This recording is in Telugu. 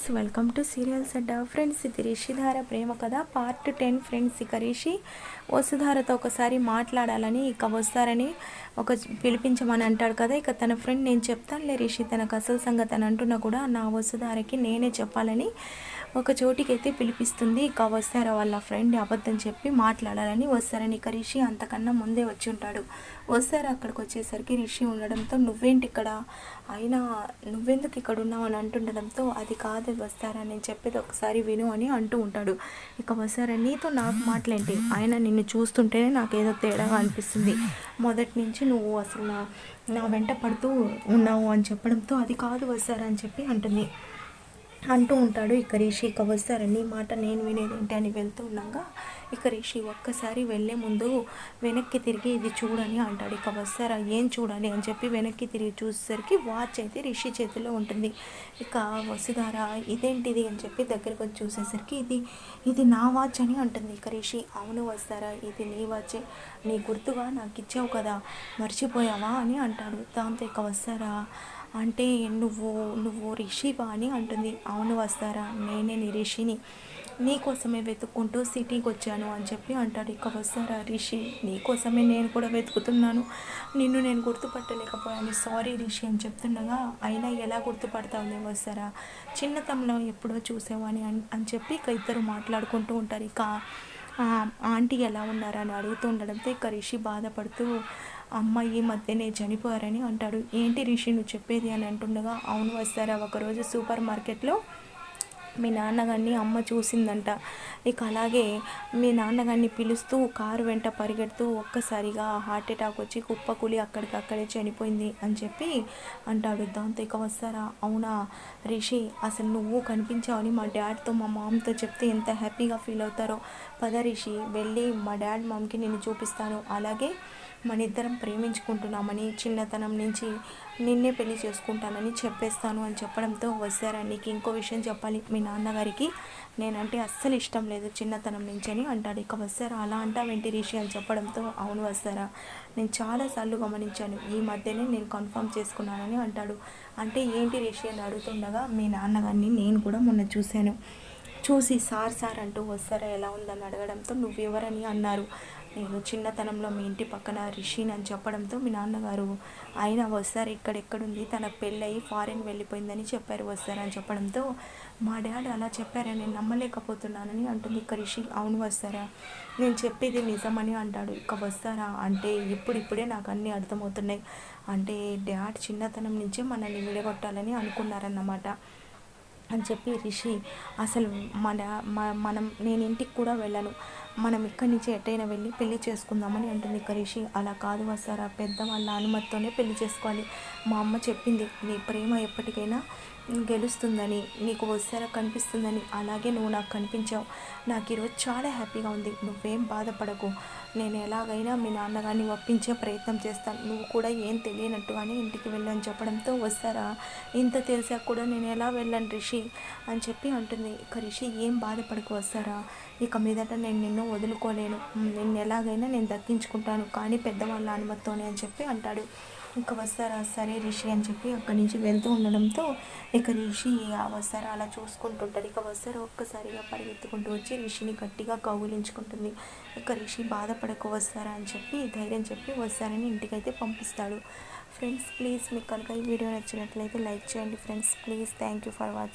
Friends welcome to serials Adda friends ఇది రిషిధార ప్రేమ కథ పార్ట్ టెన్ ఫ్రెండ్స్. ఇక రిషి వసుధారతో ఒకసారి మాట్లాడాలని ఇక వస్తారని ఒక పిలిపించమని అంటాడు కదా ఇక తన ఫ్రెండ్ నేను చెప్తానులే రిషి తనకు అసలు సంగతి అని అంటున్నా కూడా నా వసుధారకి నేనే చెప్పాలని ఒక చోటికి అయితే పిలిపిస్తుంది ఇక వస్తారా వాళ్ళ ఫ్రెండ్ అబద్ధం చెప్పి మాట్లాడాలని వస్తారని. ఇక రిషి అంతకన్నా ముందే వచ్చి ఉంటాడు. వస్తారు అక్కడికి వచ్చేసరికి రిషి ఉండడంతో నువ్వేంటి ఇక్కడ? అయినా నువ్వెందుకు ఇక్కడ ఉన్నావు? అని అంటుండడంతో అది కాదు వస్తారా? నేను చెప్పేది ఒకసారి విను అని అంటూ ఉంటాడు. ఇక వస్తారా? నీతో నాకు మాటలేంటి? ఆయన నిన్ను చూస్తుంటేనే నాకు ఏదో తేడాగా అనిపిస్తుంది. మొదటి నుంచి నువ్వు అసలు నా నా వెంట పడుతూ ఉన్నావు అని చెప్పడంతో అది కాదు వస్తారా? అని చెప్పి అంటుంది. అంటూ ఉంటాడు ఇక రిషి ఇక వస్తారండి మాట నేను వినేది ఏంటి అని వెళ్తూ ఉండగా ఇక రిషి ఒక్కసారి వెళ్ళే ముందు వెనక్కి తిరిగి ఇది చూడని అంటాడు. ఇక వస్తారా? ఏం చూడాలి? అని చెప్పి వెనక్కి తిరిగి చూసేసరికి వాచ్ అయితే రిషి చేతిలో ఉంటుంది. ఇక వసుధారా ఇదేంటిది? అని చెప్పి దగ్గరికి వచ్చి చూసేసరికి ఇది ఇది నా వాచ్ అని అంటుంది. ఇక రిషి అవును వస్తారా? ఇది నీ వాచే. నీ గుర్తుగా నాకు ఇచ్చావు కదా. మర్చిపోయావా? అని అంటాడు. దాంతో ఇక వస్తారా? అంటే నువ్వు నువ్వు రిషివా అని అంటుంది. అవును వస్తారా? నేనే నీ రిషిని. నీకోసమే వెతుక్కుంటూ సిటీకి వచ్చాను అని చెప్పి అంటాడు. ఇక వస్తారా రిషి? నీకోసమే నేను కూడా వెతుకుతున్నాను. నిన్ను నేను గుర్తుపట్టలేకపోయాను. సారీ రిషి అని చెప్తుండగా అయినా ఎలా గుర్తుపడతావు వస్తారా? చిన్నతంలో ఎప్పుడో చూసావని అని అని చెప్పి ఇక ఇద్దరు మాట్లాడుకుంటూ ఉంటారు. ఇక ఆంటీ ఎలా ఉన్నారని అడుగుతూ ఉండడంతో ఇక రిషి బాధపడుతూ అమ్మ ఈ మధ్యనే చనిపోయారని అంటాడు. ఏంటి రిషి నువ్వు చెప్పేది అని అంటుండగా అవును వస్తారా? ఒకరోజు సూపర్ మార్కెట్లో మీ నాన్నగారిని అమ్మ చూసిందంట. ఇక అలాగే మీ నాన్నగారిని పిలుస్తూ కారు వెంట పరిగెడుతూ ఒక్కసారిగా హార్ట్ అటాక్ వచ్చి కుప్పకూలి అక్కడికక్కడే చనిపోయింది అని చెప్పి అంటాడు. దాంతో ఇక వస్తారా? అవునా? రిషి అసలు నువ్వు కనిపించావని మా డాడ్తో మా మామ్తో చెప్తే ఎంత హ్యాపీగా ఫీల్ అవుతారో. పద రిషి వెళ్ళి మా డాడ్ మామ్కి నేను చూపిస్తాను. అలాగే మన ఇద్దరం ప్రేమించుకుంటున్నామని చిన్నతనం నుంచి నిన్నే పెళ్ళి చేసుకుంటానని చెప్పేస్తాను అని చెప్పడంతో వస్తారా? నీకు ఇంకో విషయం చెప్పాలి మీ నాన్నగారికి. నేనంటే అస్సలు ఇష్టం లేదు చిన్నతనం నుంచి అని అంటాడు. ఇక వస్తారా? అలా వెంటి రిషి అని చెప్పడంతో అవును వస్తారా? నేను చాలాసార్లు గమనించాను. ఈ మధ్యనే నేను కన్ఫర్మ్ చేసుకున్నానని అంటాడు. అంటే ఏంటి రిషి అని అడుగుతుండగా మీ నాన్నగారిని నేను కూడా మొన్న చూశాను. చూసి సార్ సార్ అంటూ వస్తారా? ఎలా ఉందని అడగడంతో నువ్వెవరని అన్నారు. నేను చిన్నతనంలో మీ ఇంటి పక్కన రిషిన్ అని చెప్పడంతో మీ నాన్నగారు ఆయన వస్తారు? ఇక్కడెక్కడుంది తన పెళ్ళయి ఫారిన్ వెళ్ళిపోయిందని చెప్పారు వస్తారని చెప్పడంతో మా డాడీ అలా చెప్పారని నేను నమ్మలేకపోతున్నానని అంటుంది. ఇక రిషి అవును వస్తారా? నేను చెప్పేది నిజమని అంటాడు. ఇక వస్తారా? అంటే ఇప్పుడిప్పుడే నాకు అన్నీ అర్థమవుతున్నాయి. అంటే డాడ్ చిన్నతనం నుంచే మనల్ని విడగొట్టాలని అనుకున్నారన్నమాట. అని చెప్పి రిషి అసలు మన మనం నేను ఇంటికి కూడా వెళ్ళను. మనం ఇక్కడి నుంచి ఎట్టయినా వెళ్ళి పెళ్ళి చేసుకుందామని అంటుంది ఇక రిషి. అలా కాదు వస్తారా? పెద్ద వాళ్ళ అనుమతితోనే పెళ్ళి చేసుకోవాలి. మా అమ్మ చెప్పింది. నీ ప్రేమ ఎప్పటికైనా గెలుస్తుందని నీకు వస్తారా కనిపిస్తుందని అలాగే నువ్వు నాకు కనిపించావు. నాకు ఈరోజు చాలా హ్యాపీగా ఉంది. నువ్వేం బాధపడకు. నేను ఎలాగైనా మీ నాన్నగారిని ఒప్పించే ప్రయత్నం చేస్తాను. నువ్వు కూడా ఏం తెలియనట్టుగానే ఇంటికి వెళ్ళని చెప్పడంతో వస్తారా ఇంత తెలిసాక కూడా నేను ఎలా వెళ్ళను రిషి? అని చెప్పి అంటుంది. ఇక రిషి ఏం బాధపడకు వస్తారా ఇక మీదట నేను నిన్ను వదులుకోలేను. నిన్ను ఎలాగైనా నేను దక్కించుకుంటాను. కానీ పెద్దవాళ్ళ అనుమతితోనే అని చెప్పి అంటాడు. ఇంకా వస్తారా సరే రిషి అని చెప్పి అక్కడి నుంచి వెళ్తూ ఉండడంతో ఇక రిషి ఆ వస్తారా అలా చూసుకుంటుంటాడు ఇక వస్తారా ఒక్కసారిగా పరిగెత్తుకుంటూ వచ్చి రిషిని గట్టిగా కౌగులించుకుంటుంది. ఇక రిషి బాధపడకు వస్తారా అని చెప్పి ధైర్యం చెప్పి వస్తారని ఇంటికైతే పంపిస్తాడు. ఫ్రెండ్స్ ప్లీజ్ మీకు కనుక ఈ వీడియో నచ్చినట్లయితే లైక్ చేయండి. Friends please thank you for watching